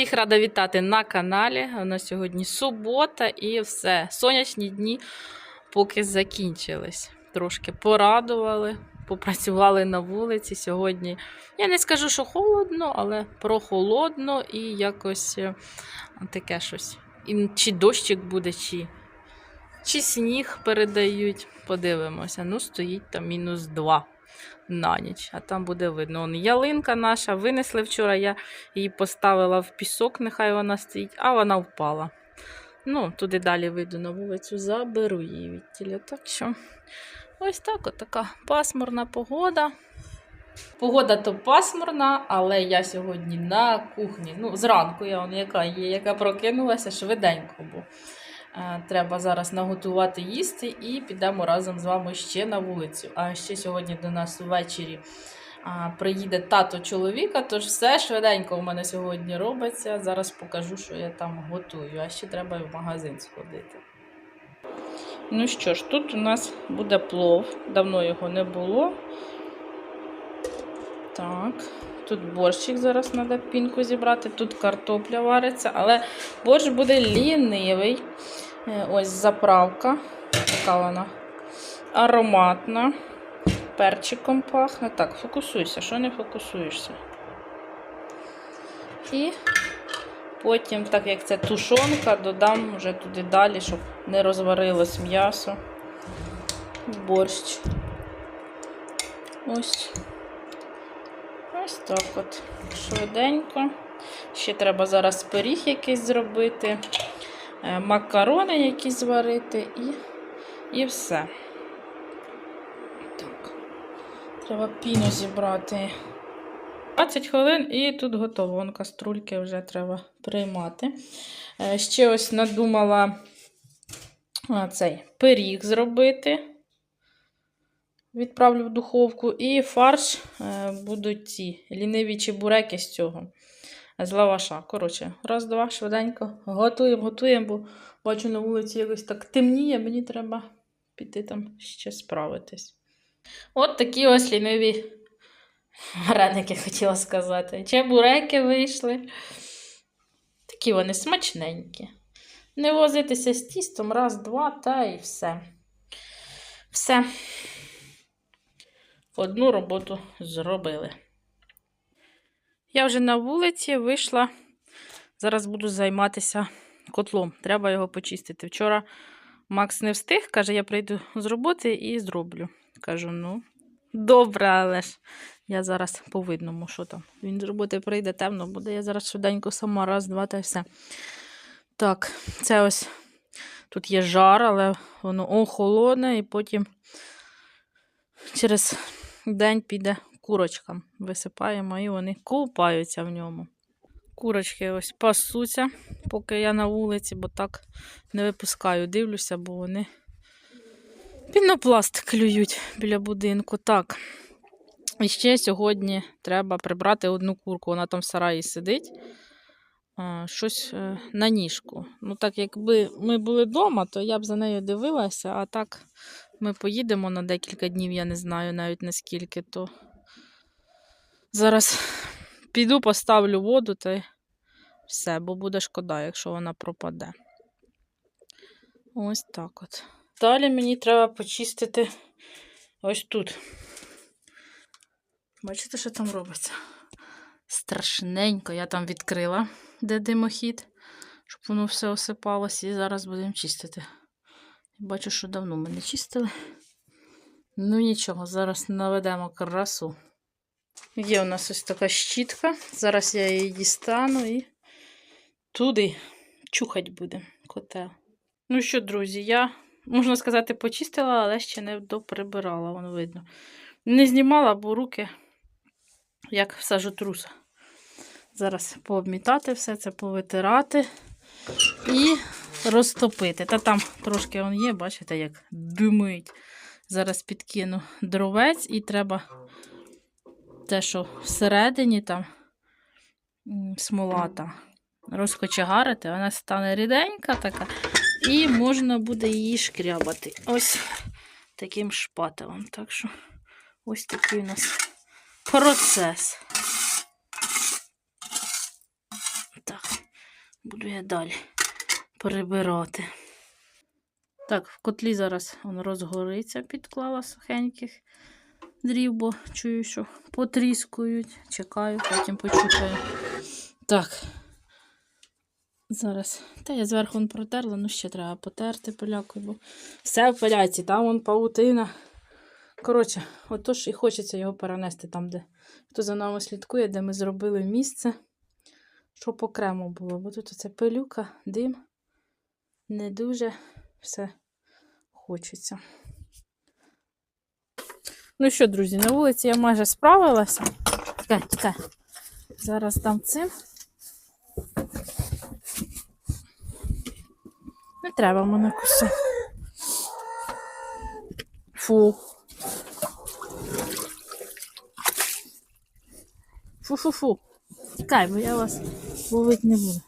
Всіх рада вітати на каналі. У нас сьогодні субота і все. Сонячні дні поки закінчились. Трошки порадували, попрацювали на вулиці. Сьогодні я не скажу, що холодно, але прохолодно і якось е, таке щось. І чи дощик буде, чи, чи сніг передають. Подивимося. Ну, стоїть там мінус 2 на ніч, а там буде видно. Он ялинка наша винесли вчора, я її поставила в пісок, нехай вона стоїть, а вона впала. Ну, туди далі вийду на вулицю, заберу її від тіля. Так що ось так, от така пасмурна погода. Погода то пасмурна, але я сьогодні на кухні. Ну, зранку я он яка є, яка прокинулася швиденько, бо треба зараз наготувати їсти і підемо разом з вами ще на вулицю. А ще сьогодні до нас ввечері приїде тато чоловіка, тож все швиденько у мене сьогодні робиться. Зараз покажу, що я там готую. А ще треба в магазин сходити. Ну що ж, тут у нас буде плов. Давно його не було. Так, тут борщик зараз треба пінку зібрати, тут картопля вариться, але борщ буде лінивий. Е, Ось заправка. Така вона ароматна. Перчиком пахне. Так, фокусуйся, що не фокусуєшся. І потім, так як це тушонка, додам вже туди далі, щоб не розварилось м'ясо. Борщ. Ось. Ось так от. Швиденько. Ще треба зараз пиріг якийсь зробити, макарони якісь зварити і, і все. Так. Треба піну зібрати. 20 хвилин і тут готово. Вон каструльки вже треба приймати. Е, Ще ось надумала цей пиріг зробити. Відправлю в духовку. І фарш е, будуть ці ліниві чебуреки з цього. З лаваша. Коротше, раз, два, швиденько. Готуємо, готуємо, бо бачу на вулиці якось так темніє, мені треба піти там ще справитись. От такі ось ліниві вареники, хотіла сказати. Чебуреки вийшли. Такі вони смачненькі. Не возитися з тістом раз, два, та і все. Все. Одну роботу зробили. Я вже на вулиці вийшла. Зараз буду займатися котлом. Треба його почистити. Вчора Макс не встиг, каже, я прийду з роботи і зроблю. Кажу, ну, добре, але ж я зараз по видному, що там. Він з роботи прийде, темно буде. Я зараз швиденько сама, раз, два та все. Так, це ось тут є жар, але воно охолоне, і потім через день піде курочкам. Висипаємо і вони купаються в ньому. Курочки ось пасуться, поки я на вулиці, бо так не випускаю. Дивлюся, бо вони пінопласт клюють біля будинку. Так. І ще сьогодні треба прибрати одну курку. Вона там в сараї сидить. Щось е, на ніжку. Ну, так якби ми були вдома, то я б за нею дивилася, а так ми поїдемо на декілька днів, я не знаю навіть наскільки, то зараз піду, поставлю воду та все, бо буде шкода, якщо вона пропаде. Ось так от. Далі мені треба почистити ось тут. Бачите, що там робиться? Страшненько. Я там відкрила, де димохід, щоб воно все осипалося, і зараз будемо чистити. Бачу, що давно ми не чистили. Ну нічого, зараз наведемо красу. Є у нас ось така щітка. Зараз я її дістану і туди чухать буде котел. Ну що, друзі, я, можна сказати, почистила, але ще не доприбирала, воно видно. Не знімала, бо руки як сажотруса. Зараз пообмітати все це, повитирати і розтопити. Та там трошки он є, бачите, як димить. Зараз підкину дровець і треба те, що всередині там смолата, розкочегарити, вона стане ріденька така, і можна буде її шкрябати. Ось таким шпателем. Так що ось такий у нас процес. Так. Буду я далі перебирати. Так, в котлі зараз воно розгориться, підклала сухеньких дрів, бо чую, що потріскують. Чекаю, потім почухаю. Так. Зараз. Та я зверху протерла, ну ще треба потерти полякою, бо все в пиляці, там вон паутина. Коротше, отож і хочеться його перенести там, де хто за нами слідкує, де ми зробили місце, щоб окремо було. Бо тут оце пилюка, дим. Не дуже все хочеться. Ну що, друзі, на вулиці я майже справилася. Тікай, тікай. Зараз дам цим. Не треба мене кусати. Фу. Фу-фу-фу. Тікай, бо я вас ловити не буду.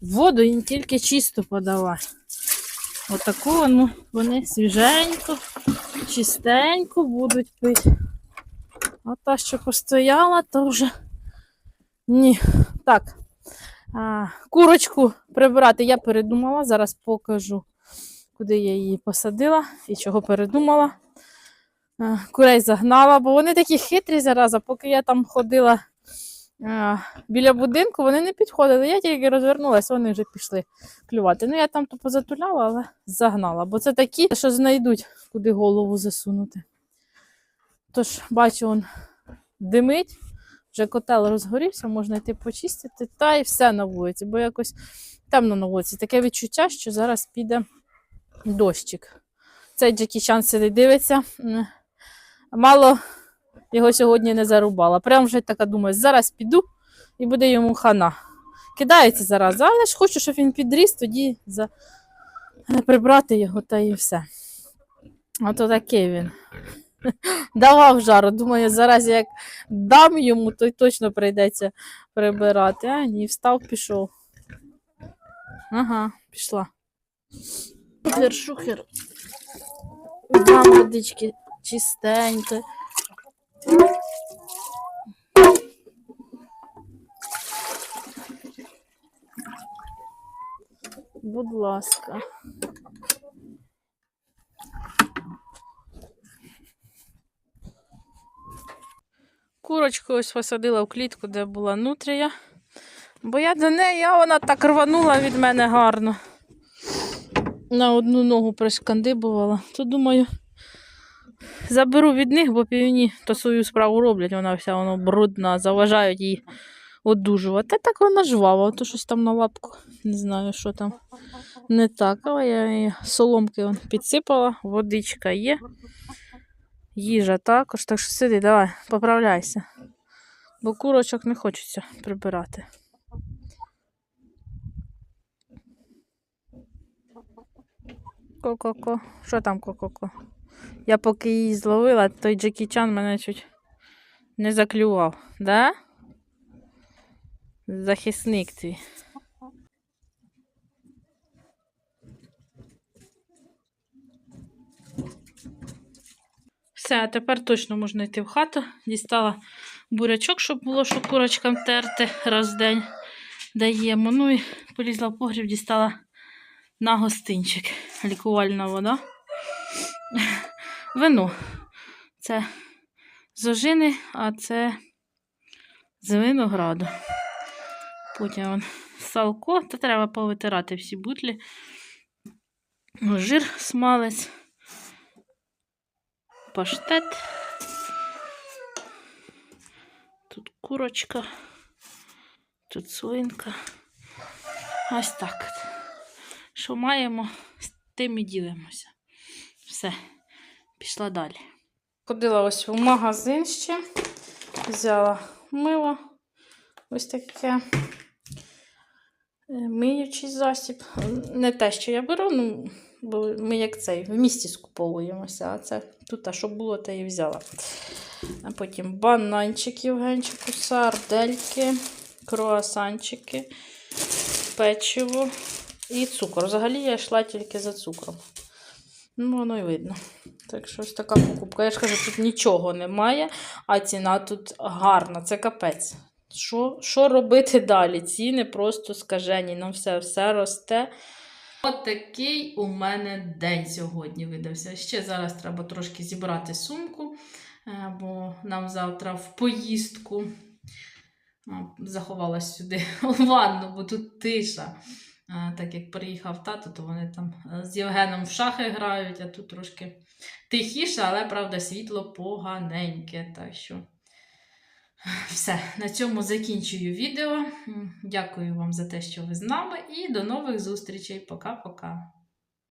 Воду їм тільки чисто подавай. Отаку ну, вони свіженько, чистенько будуть пити. А та, що постояла, то вже ні. Так. А, курочку прибирати я передумала. Зараз покажу, куди я її посадила і чого передумала. А, курей загнала, бо вони такі хитрі зараза, поки я там ходила біля будинку, вони не підходили. Я тільки розвернулася, вони вже пішли клювати. Ну, я там то позатуляла, але загнала. Бо це такі, що знайдуть, куди голову засунути. Тож, бачу, он димить, вже котел розгорівся, можна йти почистити, та і все на вулиці, бо якось темно на вулиці. Таке відчуття, що зараз піде дощик. Цей Джекі Чан сидить, дивиться. Мало його сьогодні не зарубала. Прям вже така думаю, зараз піду і буде йому хана. Кидається зараз, але ж хочу, щоб він підріс, тоді за... е, прибрати його та і все. А то такий він. Давав жару. Думаю, зараз як дам йому, то й точно прийдеться прибирати. А ні, встав, пішов. Ага, пішла. Шухер, шухер. Дам водички чистенько. Будь ласка. Курочку ось посадила в клітку, де була нутрія. Бо я до неї, а вона так рванула від мене гарно. На одну ногу пришкандибувала. То думаю, заберу від них, бо півні то свою справу роблять, вона вся воно брудна, заважають їй одужувати. Так вона жвава, то щось там на лапку. Не знаю, що там не так. Але я її соломки підсипала, водичка є. Їжа також, так що сиди, давай, поправляйся. Бо курочок не хочеться прибирати. Ко-ко-ко. Що там ко-ко-ко? Я поки її зловила, той Джекі Чан мене чуть не заклював, да? Захисник твій. Все, а тепер точно можна йти в хату. Дістала бурячок, щоб було, що курочкам терти раз в день даємо. Ну і полізла в погріб, дістала на гостинчик. Лікувальна вода. Вино. Це з ожини, а це з винограду. Потім салко, та треба повитирати всі бутлі. Жир смалець паштет. Тут курочка, тут свинка. Ось так. Що маємо, з тим і ділимося. Все, пішла далі. Ходила ось в магазин ще, взяла мило. Ось таке. Е, Миючий засіб. Не те, що я беру, ну, бо ми як цей в місті скуповуємося, а це тут, а що було, те і взяла. А потім бананчик Євгенчику, сардельки, круасанчики, печиво і цукор. Взагалі я йшла тільки за цукром. Ну, воно і видно. Так що ось така покупка. Я ж кажу, тут нічого немає, а ціна тут гарна, це капець. Що, що робити далі? Ціни просто скажені, нам все, все росте. От такий у мене день сьогодні видався. Ще зараз треба трошки зібрати сумку, е, бо нам завтра в поїздку заховалась сюди у ванну, бо тут тиша. Так як приїхав тато, то вони там е, з Євгеном в шахи грають, а тут трошки тихіше, але правда світло поганеньке. Так що все, на цьому закінчую відео. Дякую вам за те, що ви з нами, і до нових зустрічей. Пока-пока.